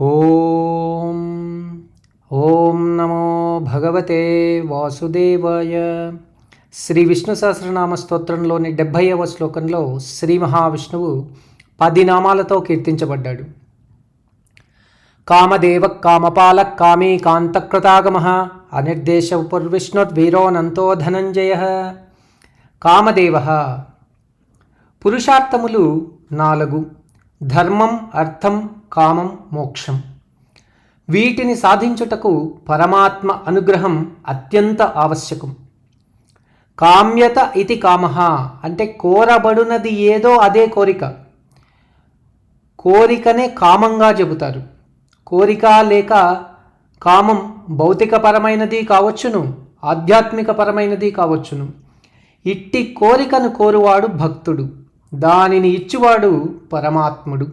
ఓం ఓం నమో భగవతే వాసుదేవాయ. శ్రీ విష్ణు సహస్రనామ స్తోత్రంలోని డెబ్భైవ శ్లోకంలో శ్రీ మహావిష్ణువు పది నామాలతో కీర్తించబడ్డాడు. కామదేవ కామపాల కామీ కాంతకృతాగమ అనిర్దేశ పుర్విష్ణుర్వీరోనంతో ధనంజయ. కామదేవ పురుషార్థములు నాలుగు. ధర్మం అర్థం కామం మోక్షం. వీటిని సాధించుటకు పరమాత్మ అనుగ్రహం అత్యంత ఆవశ్యకం. కామ్యత ఇది కామ. అంటే కోరబడునది ఏదో అదే కోరిక. కోరికనే కామంగా చెబుతారు. కోరిక లేక కామం భౌతికపరమైనది కావచ్చును ఆధ్యాత్మికపరమైనది కావచ్చును. ఇట్టి కోరికను కోరువాడు భక్తుడు. దానిని ఇచ్చువాడు పరమాత్ముడు.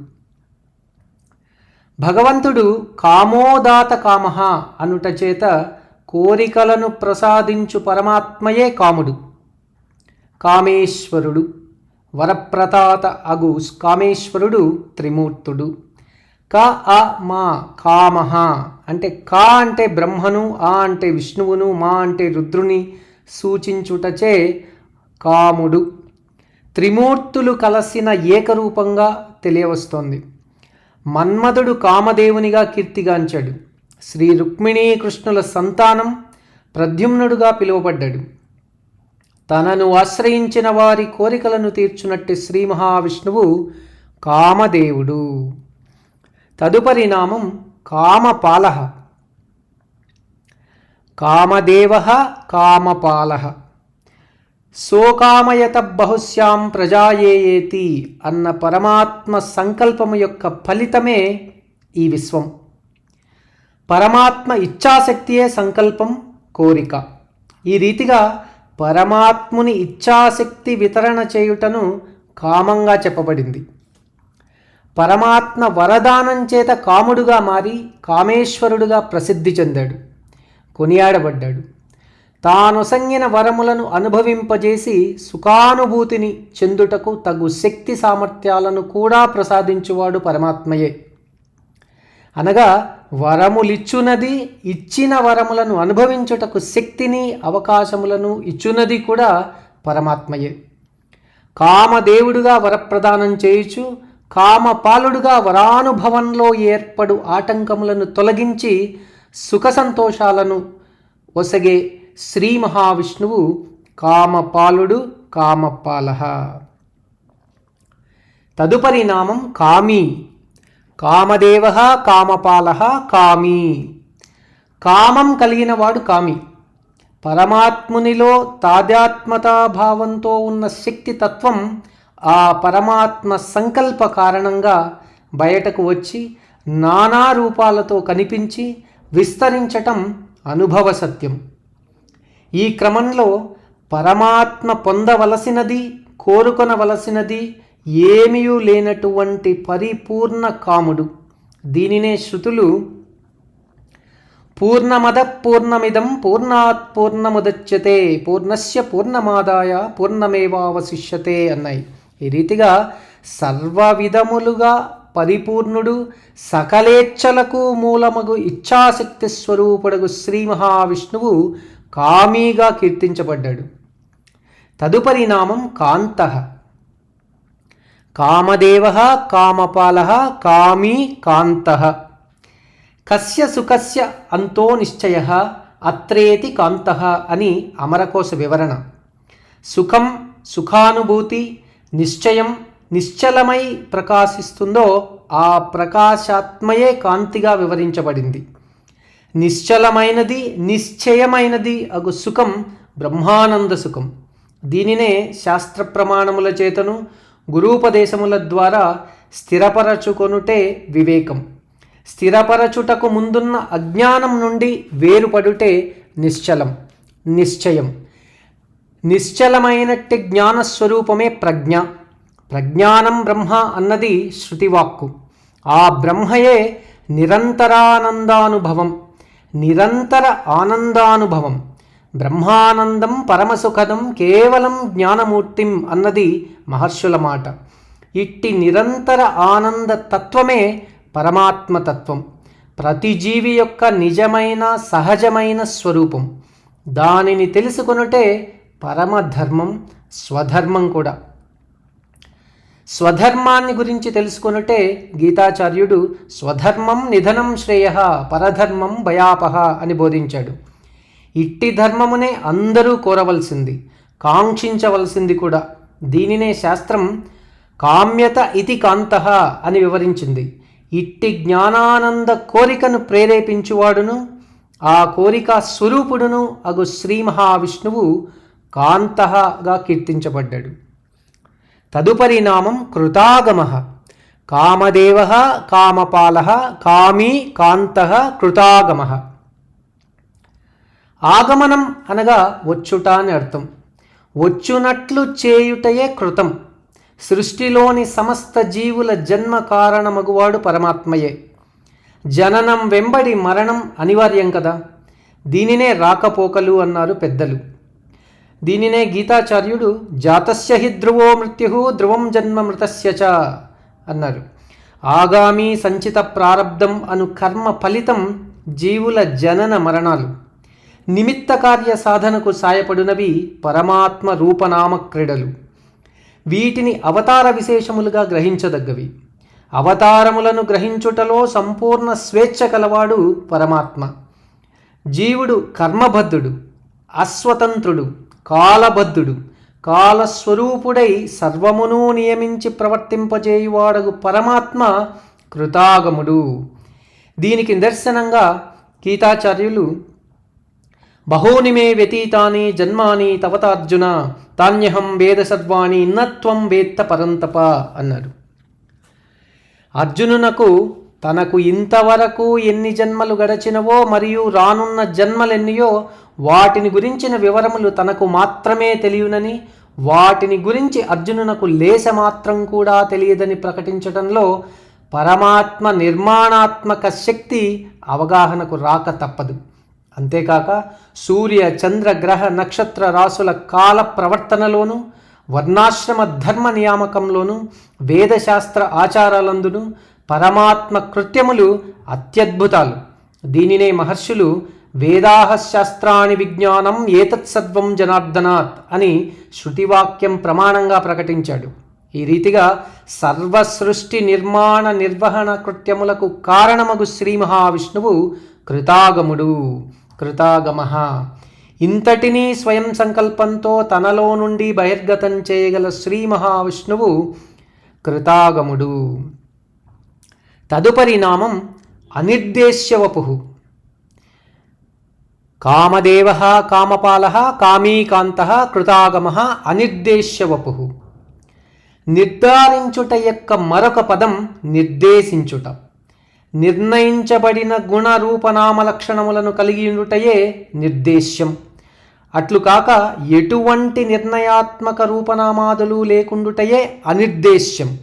భగవంతుడు కామోదాత కామ అనుట చేత కోరికలను ప్రసాదించు పరమాత్మయే కాముడు. కామేశ్వరుడు వరప్రతాత అగు కామేశ్వరుడు త్రిమూర్తుడు. క అ మా కామ అంటే కా అంటే బ్రహ్మను ఆ అంటే విష్ణువును మా అంటే రుద్రుని సూచించుటచే కాముడు. త్రిమూర్తులు కలసిన ఏకరూపంగా తెలియవస్తోంది. మన్మధుడు కామదేవునిగా కీర్తిగాంచాడు. శ్రీ రుక్మిణీ కృష్ణుల సంతానం ప్రద్యుమ్నుడుగా పిలువబడ్డాడు. తనను ఆశ్రయించిన వారి కోరికలను తీర్చునట్టు శ్రీ మహావిష్ణువు కామదేవుడు. తదుపరి నామం కామపాల కామదేవ కామపాల సోకామయత బహుశ్యాం ప్రజాయేయేతి అన్న పరమాత్మ సంకల్పము యొక్క ఫలితమే ఈ విశ్వం. పరమాత్మ ఇచ్ఛాశక్తియే సంకల్పం కోరిక. ఈ రీతిగా పరమాత్ముని ఇచ్ఛాశక్తి వితరణ చేయుటను కామంగా చెప్పబడింది. పరమాత్మ వరదానం చేత కాముడుగా మారి కామేశ్వరుడుగా ప్రసిద్ధి చెందాడు. కొనియాడబడ్డాడు. తానొసంగిన వరములను అనుభవింపజేసి సుఖానుభూతిని చెందుటకు తగు శక్తి సామర్థ్యాలను కూడా ప్రసాదించువాడు పరమాత్మయే. అనగా వరములిచ్చునది ఇచ్చిన వరములను అనుభవించుటకు శక్తిని అవకాశములను ఇచ్చునది కూడా పరమాత్మయే. కామదేవుడుగా వరప్రదానం చేయుచు కామపాలుడుగా వరానుభవంలో ఏర్పడు ఆటంకములను తొలగించి సుఖ సంతోషాలను ఒసగే శ్రీ మహావిష్ణువు కామపాలుడు కామపాల తదుపరి నామం కామి. కామదేవ కామపాల కామి. కామం కలిగినవాడు కామి. పరమాత్మునిలో తాదాత్మతాభావంతో ఉన్న శక్తి తత్వం ఆ పరమాత్మ సంకల్ప కారణంగా బయటకు వచ్చి నానా రూపాలతో కనిపించి విస్తరించటం అనుభవ సత్యం. ఈ క్రమంలో పరమాత్మ పొందవలసినది కోరుకొనవలసినది ఏమీయూ లేనటువంటి పరిపూర్ణ కాముడు. దీనినే శృతులు పూర్ణమద పూర్ణమిదం పూర్ణాత్ పూర్ణముదచ్యతే పూర్ణస్య పూర్ణమాదాయ పూర్ణమేవావశిష్యతే అన్నాయి. ఈ రీతిగా సర్వ విధములుగా పరిపూర్ణుడు సకలేచ్ఛలకు మూలమగు ఇచ్ఛాశక్తి స్వరూపుడగు శ్రీ మహావిష్ణువు కామీగా కీర్తించబడ్డాడు. తదుపరి నామం కాంత. కామదేవ కామపాల కామీ కాంత. కస్య సుఖస్య అంతో నిశ్చయ అత్రేతి కాంత అని అమరకోశ వివరణ. సుఖం సుఖానుభూతి నిశ్చయం నిశ్చలమై ప్రకాశిస్తుందో ఆ ప్రకాశాత్మయే కాంతిగా వివరించబడింది. నిశ్చలమైనది నిశ్చయమైనది అగు సుఖం బ్రహ్మానంద సుఖం. దీనినే శాస్త్ర ప్రమాణముల చేతను గురూపదేశముల ద్వారా స్థిరపరచుకొనుటే వివేకం. స్థిరపరచుటకు ముందున్న అజ్ఞానం నుండి వేరుపడుటే నిశ్చలం నిశ్చయం. నిశ్చలమైనట్టి జ్ఞానస్వరూపమే ప్రజ్ఞ. ప్రజ్ఞానం బ్రహ్మ అన్నది శృతివాక్కు. ఆ బ్రహ్మయే నిరంతరానందానుభవం. నిరంతర ఆనందానుభవం. బ్రహ్మానందం పరమసుఖదం కేవలం జ్ఞానమూర్తిం అన్నది మహర్షుల మాట. ఇట్టి నిరంతర ఆనంద తత్వమే పరమాత్మతత్వం. ప్రతి జీవి యొక్క నిజమైన సహజమైన స్వరూపం. దానిని తెలుసుకొనుటే పరమధర్మం స్వధర్మం కూడా. స్వధర్మాన్ని గురించి తెలుసుకొనుటే గీతాచార్యుడు స్వధర్మం నిధనం శ్రేయ పరధర్మం భయాపహ అని బోధించాడు. ఇట్టి ధర్మమునే అందరూ కోరవలసింది కాంక్షించవలసింది కూడా. దీనినే శాస్త్రం కామ్యత ఇతి కాంత అని వివరించింది. ఇట్టి జ్ఞానానంద కోరికను ప్రేరేపించువాడును ఆ కోరిక స్వరూపుడును అగు శ్రీ మహావిష్ణువు కాంతగా కీర్తించబడ్డాడు. తదుపరి నామం కృతాగమ. కామదేవ కామపాల కామీ కాంత కృతాగమ. ఆగమనం అనగా వచ్చుట అని అర్థం. వచ్చునట్లు చేయుటయే కృతం. సృష్టిలోని సమస్త జీవుల జన్మ కారణమగువాడు పరమాత్మయే. జననం వెంబడి మరణం అనివార్యం కదా. దీనినే రాకపోకలు అన్నారు పెద్దలు. దీనినే గీతాచార్యుడు జాతస్య హి ధ్రువో మృత్యు ధ్రువం జన్మ మృతస్య చ అన్నారు. ఆగామి సంచిత ప్రారబ్ధం అను కర్మ ఫలితం జీవుల జనన మరణాలు. నిమిత్త కార్య సాధనకు సాయపడినవి పరమాత్మ రూపనామ క్రీడలు. వీటిని అవతార విశేషములుగా గ్రహించదగ్గవి. అవతారములను గ్రహించుటలో సంపూర్ణ స్వేచ్ఛ కలవాడు పరమాత్మ. జీవుడు కర్మబద్ధుడు అస్వతంత్రుడు కాలబద్ధుడు. కాలస్వరూపుడై సర్వమును నియమించి ప్రవర్తింపజేయువాడగు పరమాత్మ కృతాగముడు. దీనికి నిదర్శనంగా గీతాచార్యులు బహూని మే వ్యతీతాని జన్మాని తవతార్జున తాన్యహం వేద సర్వాణి నత్వం వేత్త పరంతప అన్నారు. అర్జునునకు తనకు ఇంతవరకు ఎన్ని జన్మలు గడచినవో మరియు రానున్న జన్మలెన్నియో వాటిని గురించిన వివరములు తనకు మాత్రమే తెలియనని వాటిని గురించి అర్జునునకు లేశ మాత్రం కూడా తెలియదని ప్రకటించడంలో పరమాత్మ నిర్మాణాత్మక శక్తి అవగాహనకు రాక తప్పదు. అంతేకాక సూర్య చంద్ర గ్రహ నక్షత్ర రాసుల కాల ప్రవర్తనలోను వర్ణాశ్రమ ధర్మ నియామకంలోను వేదశాస్త్ర ఆచారాలందును పరమాత్మ కృత్యములు అత్యద్భుతాలు. దీనినే మహర్షులు వేదాహ శాస్త్రాన్ని విజ్ఞానం ఏతత్సత్వం జనార్దనాత్ అని శృతివాక్యం ప్రమాణంగా ప్రకటించాడు. ఈ రీతిగా సర్వ సృష్టి నిర్మాణ నిర్వహణ కృత్యములకు కారణమగు శ్రీ మహావిష్ణువు కృతాగముడు. కృతాగమ. ఇంతటినీ స్వయం సంకల్పంతో తనలో నుండి బహిర్గతం చేయగల శ్రీ మహావిష్ణువు కృతాగముడు. తదుపరి నామం అనిర్దేశ్యవపు. కామదేవ కామపాల కామీకాంత కృతాగమ అనిర్దేశ్యవపు. నిర్ధారించుట యొక్క మరొక పదం నిర్దేశించుట. నిర్ణయించబడిన గుణ రూపనామ లక్షణములను కలిగి ఉండుటయే నిర్దేశ్యం. అట్లు కాక ఎటువంటి నిర్ణయాత్మక రూపనామాదులు లేకుండుటయే అనిర్దేశ్యం.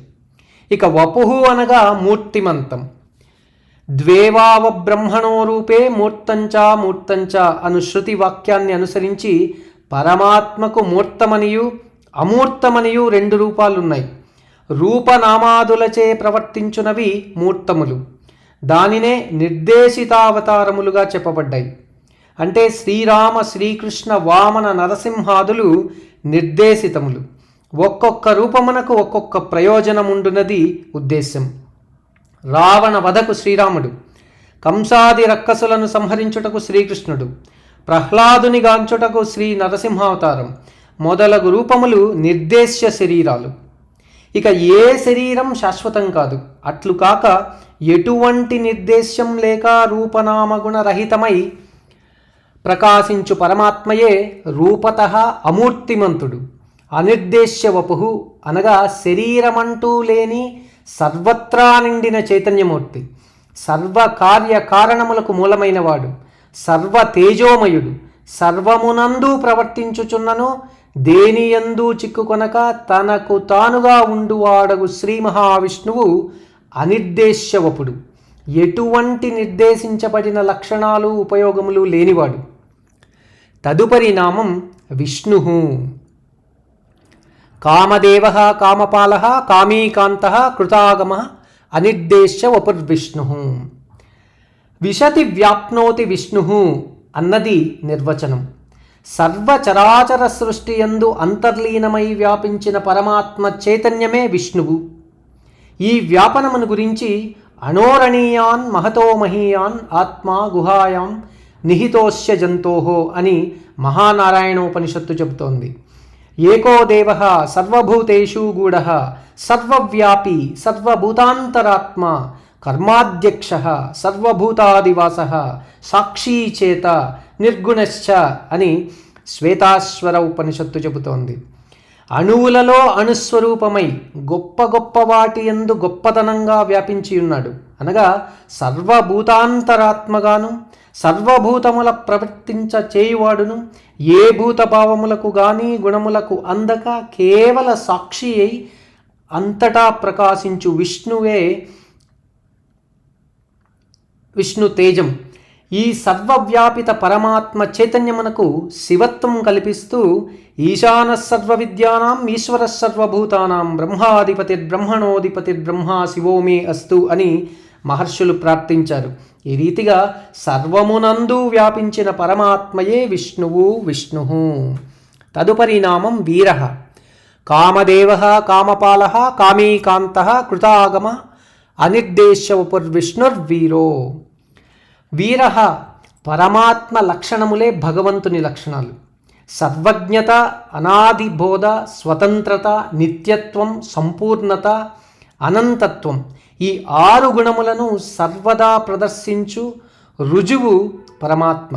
ఇక వపుహు అనగా మూర్తిమంతం. ద్వేవావ బ్రహ్మణో రూపే మూర్తంచా మూర్తంచా అను శృతి వాక్యాన్ని అనుసరించి పరమాత్మకు మూర్తమనియు అమూర్తమనియు రెండు రూపాలున్నాయి. రూపనామాదులచే ప్రవర్తించునవి మూర్తములు. దానినే నిర్దేశితావతారములుగా చెప్పబడ్డాయి. అంటే శ్రీరామ శ్రీకృష్ణ వామన నరసింహాదులు నిర్దేశితములు. ఒక్కొక్క రూపమునకు ఒక్కొక్క ప్రయోజనముండునది ఉద్దేశ్యం. రావణ వధకు శ్రీరాముడు కంసాది రక్కసులను సంహరించుటకు శ్రీకృష్ణుడు ప్రహ్లాదుని గాంచుటకు శ్రీ నరసింహావతారం మొదలగు రూపములు నిర్దేశ్య శరీరాలు. ఇక ఏ శరీరం శాశ్వతం కాదు. అట్లు కాక ఎటువంటి నిర్దేశ్యం లేక రూపనామగుణ రహితమై ప్రకాశించు పరమాత్మయే రూపత అమూర్తిమంతుడు. అనిర్దేశ్య వపు అనగా శరీరమంటూ లేని సర్వత్రా నిండిన చైతన్యమూర్తి సర్వ కార్య కారణములకు మూలమైనవాడు సర్వ తేజోమయుడు సర్వమునందు ప్రవర్తించుచున్నను దేనియందు చిక్కుకొనక తనకు తానుగా ఉండువాడగు శ్రీ మహావిష్ణువు అనిర్దేశ్యవపుడు. ఎటువంటి నిర్దేశించబడిన లక్షణాలు ఉపయోగములు లేనివాడు. తదుపరి నామం విష్ణు. కామదేవ కామపాల కామీకాంత కృతాగమ అనిర్దేశ్య ఉపర్విష్ణు విశతి వ్యాప్నోతి విష్ణు అన్నది నిర్వచనం. సర్వచరాచర సృష్టి ఎందు అంతర్లీనమై వ్యాపించిన పరమాత్మ చైతన్యమే విష్ణువు. ఈ వ్యాపనమును గురించి అణోరణీయాన్ మహతో మహీయాన్ ఆత్మా గుహాయాం నిహితోస్య జంతోహో అని మహానారాయణోపనిషత్తు చెబుతోంది. ఏకో దేవ సర్వభూతేషు గూఢ సర్వవ్యాపి సర్వభూతాంతరాత్మ కర్మాధ్యక్ష సర్వభూతాదివాస సాక్షీ చేత నిర్గుణశ్చ అని శ్వేతాశ్వర ఉపనిషత్తు చెబుతోంది. అణువులలో అణుస్వరూపమై గొప్ప గొప్ప వాటి ఎందు గొప్పతనంగా వ్యాపించి ఉన్నాడు అనగా సర్వభూతాంతరాత్మగాను సర్వభూతముల ప్రవర్తించ చేయువాడును ఏ భూతభావములకు గాని గుణములకు అందక కేవల సాక్షి అయి అంతటా ప్రకాశించు విష్ణువే విష్ణు తేజం. ఈ సర్వవ్యాపిత పరమాత్మ చైతన్యమునకు శివత్వం కల్పిస్తూ ఈశాన సర్వ విద్యానాం ఈశ్వర సర్వభూతానాం బ్రహ్మాధిపతి బ్రహ్మణోధిపతి బ్రహ్మ శివోమే అస్తు అని మహర్షులు ప్రార్థించారు. ఈ రీతిగా సర్వమునందు వ్యాపించిన పరమాత్మయే విష్ణువు విష్ణు. తదుపరి నామం వీర. కామదేవ కామపాల కామీకాంత కృతాగమ అనిర్దేశవపుర్విష్ణుర్వీరో. వీర పరమాత్మ లక్షణములే భగవంతుని లక్షణాలు. సర్వజ్ఞత అనాదిబోధ స్వతంత్రత నిత్యత్వం సంపూర్ణత అనంతత్వం. ఈ ఆరు గుణములను సర్వదా ప్రదర్శించు రుజువు పరమాత్మ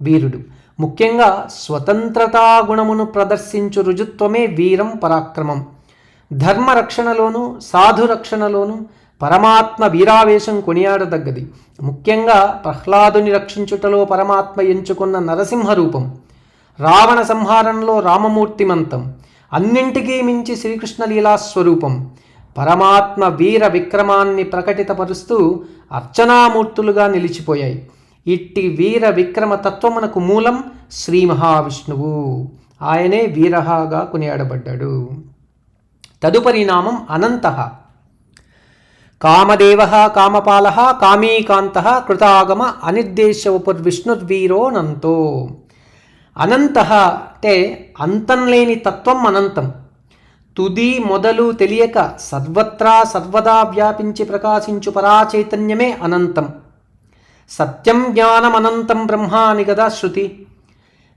వీరుడు. ముఖ్యంగా స్వతంత్రతా గుణమును ప్రదర్శించు రుజుత్వమే వీరం పరాక్రమం. ధర్మ రక్షణలోను సాధు రక్షణలోను పరమాత్మ వీరావేశం కొనియాడదగ్గది. ముఖ్యంగా ప్రహ్లాదుని రక్షించుటలో పరమాత్మ ఎంచుకున్న నరసింహ రూపం రావణ సంహారంలో రామమూర్తిమంతం అన్నింటికీ మించి శ్రీకృష్ణ లీలాస్వరూపం పరమాత్మ వీర విక్రమాన్ని ప్రకటితపరుస్తూ అర్చనామూర్తులుగా నిలిచిపోయాయి. ఇట్టి వీర విక్రమ తత్వమునకు మూలం శ్రీ మహావిష్ణువు. ఆయనే వీరహగా కొనియాడబడ్డాడు. తదుపరి నామం అనంత. కామదేవ కామపాల కామీకాంత కృతాగమ అనిర్దేశవపుర్విష్ణుర్వీరోనంతో. అనంత అంటే అంతం లేని తత్వం అనంతం. తుది మొదలు తెలియక సర్వత్రా సర్వదా వ్యాపించి ప్రకాశించు పరాచైతన్యమే అనంతం. సత్యం జ్ఞానం అనంతం బ్రహ్మ అని కదా శృతి.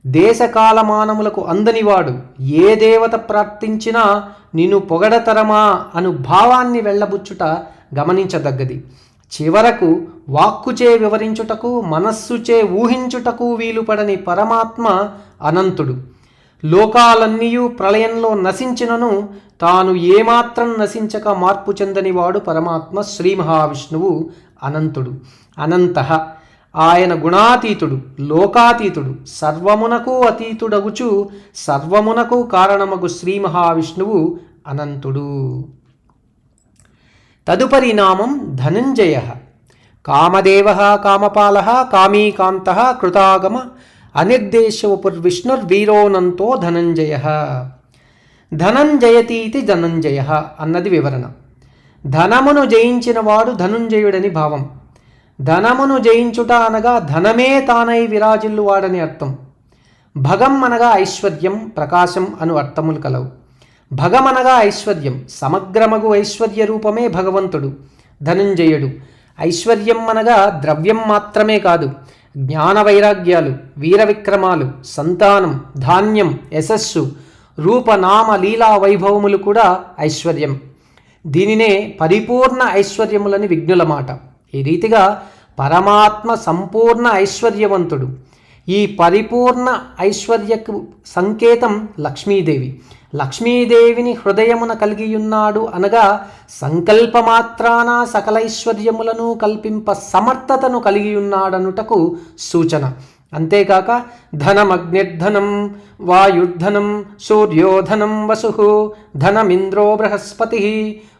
దేశకాలమానములకు అందనివాడు ఏ దేవత ప్రార్థించినా నిన్ను పొగడతరమా అను భావాన్ని వెళ్ళబుచ్చుట గమనించదగ్గది. చివరకు వాక్కుచే వివరించుటకు మనస్సుచే ఊహించుటకు వీలుపడని పరమాత్మ అనంతుడు. లోకాలన్నీయు ప్రళయంలో నశించినను తాను ఏమాత్రం నశించక మార్పు చెందనివాడు పరమాత్మ శ్రీ మహావిష్ణువు అనంతుడు. అనంత. ఆయన గుణాతీతుడు లోకాతీతుడు సర్వమునకు అతీతుడగుచు సర్వమునకు కారణమగు శ్రీ మహావిష్ణువు అనంతుడు. తదుపరి నామం ధనంజయ. కామదేవ కామపాల కామీకాంత కృతాగమ అనిర్దేశవపుర్విష్ణుర్వీరోనంతో ధనంజయ. ధనంజయతీతి ధనంజయ అన్నది వివరణ. ధనమును జయించినవాడు ధనుంజయుడని భావం. ధనమును జయించుట అనగా ధనమే తానై విరాజిల్లువాడని అర్థం. భగం అనగా ఐశ్వర్యం ప్రకాశం అను అర్థములు కలవు. భగమనగా ఐశ్వర్యం సమగ్రమగు ఐశ్వర్య రూపమే భగవంతుడు ధనుంజయుడు. ఐశ్వర్యం అనగా ద్రవ్యం మాత్రమే కాదు జ్ఞాన వైరాగ్యాలు వీర విక్రమాలు సంతానం ధాన్యం యశస్సు రూపనామ లీలా వైభవములు కూడా ఐశ్వర్యం. దీనినే పరిపూర్ణ ఐశ్వర్యములని విఘ్నుల మాట ఈ రీతిగా పరమాత్మ సంపూర్ణ ఐశ్వర్యవంతుడు. ఈ పరిపూర్ణ ఐశ్వర్యకు సంకేతం లక్ష్మీదేవి. లక్ష్మీదేవిని హృదయమున కలిగియున్నాడు అనగా సంకల్పమాత్రాన సకలైశ్వర్యములను కల్పింప సమర్థతను కలిగియున్నాడనుటకు సూచన. అంతేకాక ధనమగ్నిర్ధనం వాయుర్ధనం సూర్యోధనం వసు ధనమింద్రో బృహస్పతి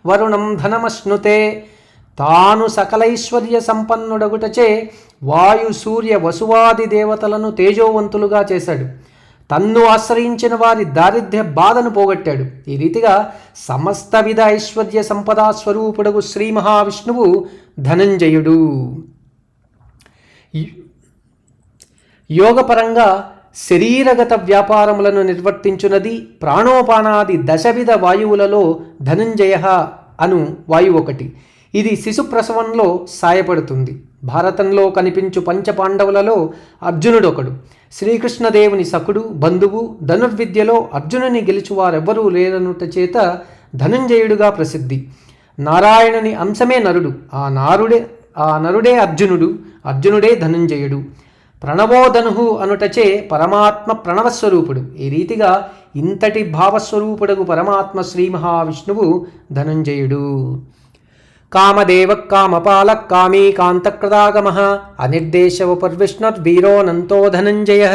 వరుణం ధనమశ్నుతే తాను సకలైశ్వర్య సంపన్నుడగుటచే వాయు సూర్య వసువాది దేవతలను తేజోవంతులుగా చేశాడు. తన్ను ఆశ్రయించిన వారి దారిద్ర్య బాధను పోగొట్టాడు. ఈ రీతిగా సమస్త విధ ఐశ్వర్య సంపదా స్వరూపుడగు శ్రీ మహావిష్ణువు ధనంజయుడు. యోగపరంగా శరీరగత వ్యాపారములను నిర్వర్తించున్నది ప్రాణోపానాది దశవిధ వాయువులలో ధనుంజయ అను వాయువు ఒకటి. ఇది శిశు ప్రసవంలో సాయపడుతుంది. భారతంలో కనిపించు పంచపాండవులలో అర్జునుడొకడు. శ్రీకృష్ణదేవుని సకుడు బంధువు ధనుర్విద్యలో అర్జునుని గెలుచువారెవ్వరూ లేరనుట చేత ధనుంజయుడుగా ప్రసిద్ధి. నారాయణుని అంశమే నరుడు. ఆ నారుడే ఆ నరుడే అర్జునుడు అర్జునుడే ధనుంజయుడు. ప్రణవోధను అనుటచే పరమాత్మ ప్రణవస్వరూపుడు. ఈ రీతిగా ఇంతటి భావస్వరూపుడగు పరమాత్మ శ్రీ మహావిష్ణువు ధనుంజయుడు. కామదేవ కామపాల కామీ కాంతక్రదాగమ అనిర్దేశవపర్విష్ణుర్వీరోనంతో ధనంజయ